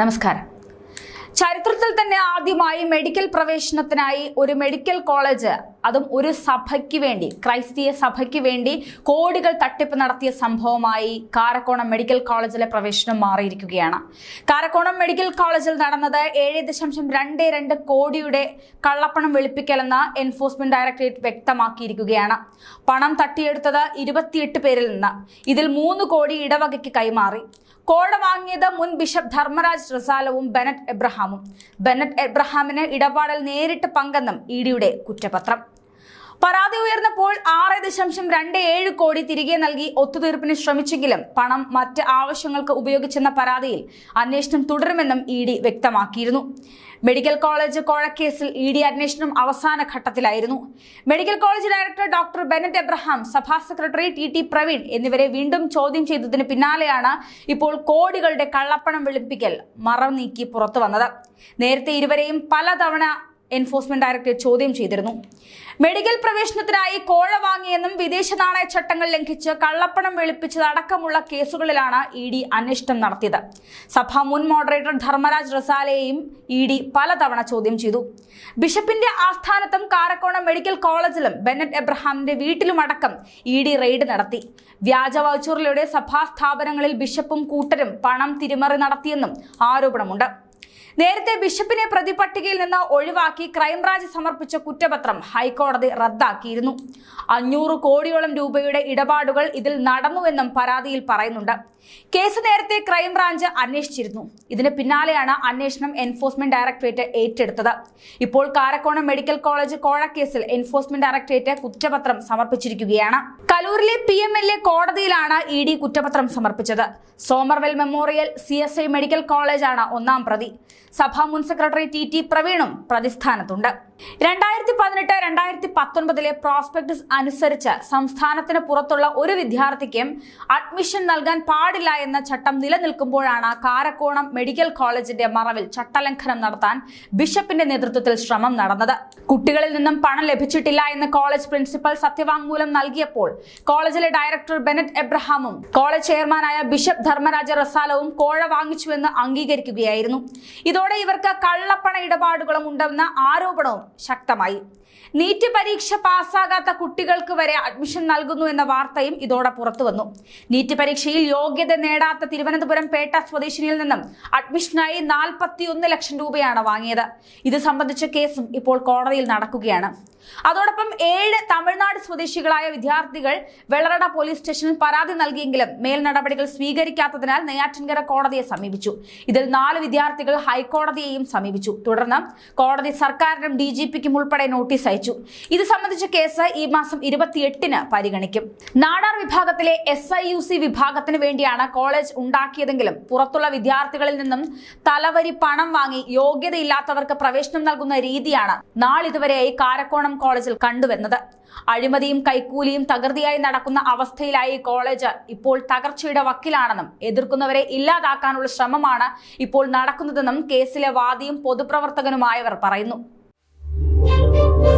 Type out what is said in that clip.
നമസ്കാരം. ചരിത്രത്തിൽ തന്നെ ആദ്യമായി മെഡിക്കൽ പ്രവേശനത്തിനായി ഒരു മെഡിക്കൽ കോളേജ് അതും ഒരു സഭയ്ക്ക് വേണ്ടി ക്രൈസ്തീയ സഭയ്ക്ക് വേണ്ടി കോടികൾ തട്ടിപ്പ് നടത്തിയ സംഭവമായി കാരക്കോണം മെഡിക്കൽ കോളേജിലെ പ്രവേശനം മാറിയിരിക്കുകയാണ്. കാരക്കോണം മെഡിക്കൽ കോളേജിൽ നടന്നത് ഏഴ് ദശാംശം രണ്ട് രണ്ട് കോടിയുടെ കള്ളപ്പണം വെളുപ്പിക്കലെന്ന് എൻഫോഴ്സ്മെന്റ് ഡയറക്ടറേറ്റ് വ്യക്തമാക്കിയിരിക്കുകയാണ്. പണം തട്ടിയെടുത്തത് ഇരുപത്തിയെട്ട് പേരിൽ നിന്ന്. ഇതിൽ മൂന്ന് കോടി ഇടവകയ്ക്ക് കൈമാറി. കോഴ വാങ്ങിയത് മുൻ ബിഷപ്പ് ധർമ്മരാജ് റസാലവും ബെനറ്റ് എബ്രഹാമും. ബെനറ്റ് എബ്രഹാമിന് ഇടപാടിൽ നേരിട്ട് പങ്കെന്നും ഇ ഡിയുടെ കുറ്റപത്രം. പരാതി ഉയർന്നപ്പോൾ ആറ് ദശാംശം രണ്ട് ഏഴ് കോടി തിരികെ നൽകി ഒത്തുതീർപ്പിന് ശ്രമിച്ചെങ്കിലും പണം മറ്റ് ആവശ്യങ്ങൾക്ക് ഉപയോഗിച്ചെന്ന പരാതിയിൽ അന്വേഷണം തുടരുമെന്നും ഇ ഡി വ്യക്തമാക്കിയിരുന്നു. മെഡിക്കൽ കോളേജ് കോഴക്കേസിൽ ഇ ഡി അന്വേഷണം അവസാന ഘട്ടത്തിലായിരുന്നു. Medical college director doctor Bennet Abraham സഭാ സെക്രട്ടറി ടി ടി പ്രവീൺ എന്നിവരെ വീണ്ടും ചോദ്യം ചെയ്തതിന് പിന്നാലെയാണ് ഇപ്പോൾ കോടികളുടെ കള്ളപ്പണം വെളുപ്പിക്കൽ മറം നീക്കി പുറത്തു വന്നത് നേരത്തെ ഇരുവരെയും പലതവണ എൻഫോഴ്സ്മെന്റ് ഡയറക്ടറേറ്റ് ചോദ്യം ചെയ്തിരുന്നു. മെഡിക്കൽ പ്രവേശനത്തിനായി കോഴ വാങ്ങിയെന്നും വിദേശ നാണയ ചട്ടങ്ങൾ ലംഘിച്ച് കള്ളപ്പണം വെളുപ്പിച്ചതടക്കമുള്ള കേസുകളിലാണ് ഇ ഡി അന്വേഷണം നടത്തിയത്. സഭ മുൻ മോഡറേറ്റർ ധർമ്മരാജ് റസാലയെയും ഇ ഡി പലതവണ ചോദ്യം ചെയ്തു. ബിഷപ്പിന്റെ ആസ്ഥാനത്തും കാരക്കോണം മെഡിക്കൽ കോളേജിലും ബെന്നറ്റ് എബ്രഹാമിന്റെ വീട്ടിലുമടക്കം ഇ ഡി റെയ്ഡ് നടത്തി. വ്യാജ വൗച്ചറിലൂടെ സഭാ സ്ഥാപനങ്ങളിൽ ബിഷപ്പും കൂട്ടരും പണം തിരിമറി നടത്തിയെന്നും ആരോപണമുണ്ട്. നേരത്തെ ബിഷപ്പിനെ പ്രതിപട്ടികയിൽ നിന്ന് ഒഴിവാക്കി ക്രൈംബ്രാഞ്ച് സമർപ്പിച്ച കുറ്റപത്രം ഹൈക്കോടതി റദ്ദാക്കിയിരുന്നു. അഞ്ഞൂറ് കോടിയോളം രൂപയുടെ ഇടപാടുകൾ ഇതിൽ നടന്നുവെന്നും പരാതിയിൽ പറയുന്നുണ്ട്. കേസ് നേരത്തെ ക്രൈംബ്രാഞ്ച് അന്വേഷിച്ചിരുന്നു. ഇതിന് പിന്നാലെയാണ് അന്വേഷണം എൻഫോഴ്സ്മെന്റ് ഡയറക്ടറേറ്റ് ഏറ്റെടുത്തത്. ഇപ്പോൾ കാരക്കോണം മെഡിക്കൽ കോളേജ് കോഴക്കേസിൽ എൻഫോഴ്സ്മെന്റ് ഡയറക്ടറേറ്റ് കുറ്റപത്രം സമർപ്പിച്ചിരിക്കുകയാണ്. കലൂരിലെ പി കോടതിയിലാണ് ഇ കുറ്റപത്രം സമർപ്പിച്ചത്. സോമർവെൽ മെമ്മോറിയൽ സി മെഡിക്കൽ കോളേജാണ് ഒന്നാം പ്രതി. സഭാ മുൻ സെക്രട്ടറി ടി ടി പ്രവീണും പ്രതിസ്ഥാനത്തുണ്ട് രണ്ടായിരത്തി പതിനെട്ട് രണ്ടായിരത്തി പത്തൊൻപതിലെ പ്രോസ്പെക്ടസ് അനുസരിച്ച് സംസ്ഥാനത്തിന് പുറത്തുള്ള ഒരു വിദ്യാർത്ഥിക്കും അഡ്മിഷൻ നൽകാൻ പാടില്ല എന്ന ചട്ടം നിലനിൽക്കുമ്പോഴാണ് കാരക്കോണം മെഡിക്കൽ കോളേജിന്റെ മറവിൽ ചട്ടലംഘനം നടത്താൻ ബിഷപ്പിന്റെ നേതൃത്വത്തിൽ ശ്രമം നടന്നത്. കുട്ടികളിൽ നിന്നും പണം ലഭിച്ചിട്ടില്ല എന്ന് കോളേജ് പ്രിൻസിപ്പൽ സത്യവാങ്മൂലം നൽകിയപ്പോൾ കോളേജിലെ ഡയറക്ടർ ബെനറ്റ് എബ്രഹാമും കോളേജ് ചെയർമാനായ ബിഷപ്പ് ധർമ്മരാജ റസാലവും കോഴ വാങ്ങിച്ചുവെന്ന് അംഗീകരിക്കുകയായിരുന്നു. ഇതോടെ ഇവർക്ക് കള്ളപ്പണ ഇടപാടുകളും ഉണ്ടെന്ന ആരോപണവും ശക്തമായി. നീറ്റ് പരീക്ഷ പാസ്സാകാത്ത കുട്ടികൾക്ക് വരെ അഡ്മിഷൻ നൽകുന്നു എന്ന വാർത്തയും ഇതോടെ പുറത്തു വന്നു നീറ്റ് പരീക്ഷയിൽ യോഗ്യത നേടാത്ത തിരുവനന്തപുരം പേട്ട സ്വദേശിനിയിൽ നിന്നും അഡ്മിഷനായി നാൽപ്പത്തി ഒന്ന് ലക്ഷം രൂപയാണ് വാങ്ങിയത്. ഇത് സംബന്ധിച്ച കേസും ഇപ്പോൾ കോടതിയിൽ നടക്കുകയാണ്. അതോടൊപ്പം ഏഴ് തമിഴ്നാട് സ്വദേശികളായ വിദ്യാർത്ഥികൾ വെള്ളറട പോലീസ് സ്റ്റേഷനിൽ പരാതി നൽകിയെങ്കിലും മേൽ നടപടികൾ സ്വീകരിക്കാത്തതിനാൽ നെയ്യാറ്റിൻകര കോടതിയെ സമീപിച്ചു. ഇതിൽ നാല് വിദ്യാർത്ഥികൾ ഹൈക്കോടതിയെയും സമീപിച്ചു. തുടർന്ന് കോടതി സർക്കാരിനും ഡി ജി പിക്കും ഉൾപ്പെടെ നോട്ടീസ് അയച്ചു. ഇത് സംബന്ധിച്ച കേസ് ഈ മാസം ഇരുപത്തിയെട്ടിന് പരിഗണിക്കും. നാടാർ വിഭാഗത്തിലെ എസ് ഐ യു സി വിഭാഗത്തിന് വേണ്ടിയാണ് കോളേജ് ഉണ്ടാക്കിയതെങ്കിലും പുറത്തുള്ള വിദ്യാർത്ഥികളിൽ നിന്നും തലവരി പണം വാങ്ങി യോഗ്യതയില്ലാത്തവർക്ക് പ്രവേശനം നൽകുന്ന രീതിയാണ് നാളിതുവരെയായി കാരക്കോണം കോളേജിൽ കണ്ടുവരുന്നത്. അഴിമതിയും കൈക്കൂലിയും തകൃതിയായി നടക്കുന്ന അവസ്ഥയിലായി കോളേജ് ഇപ്പോൾ തകർച്ചയുടെ വക്കിലാണെന്നും എതിർക്കുന്നവരെ ഇല്ലാതാക്കാനുള്ള ശ്രമമാണ് ഇപ്പോൾ നടക്കുന്നതെന്നും കേസിലെ വാദിയും പൊതുപ്രവർത്തകനുമായവർ പറയുന്നു. Música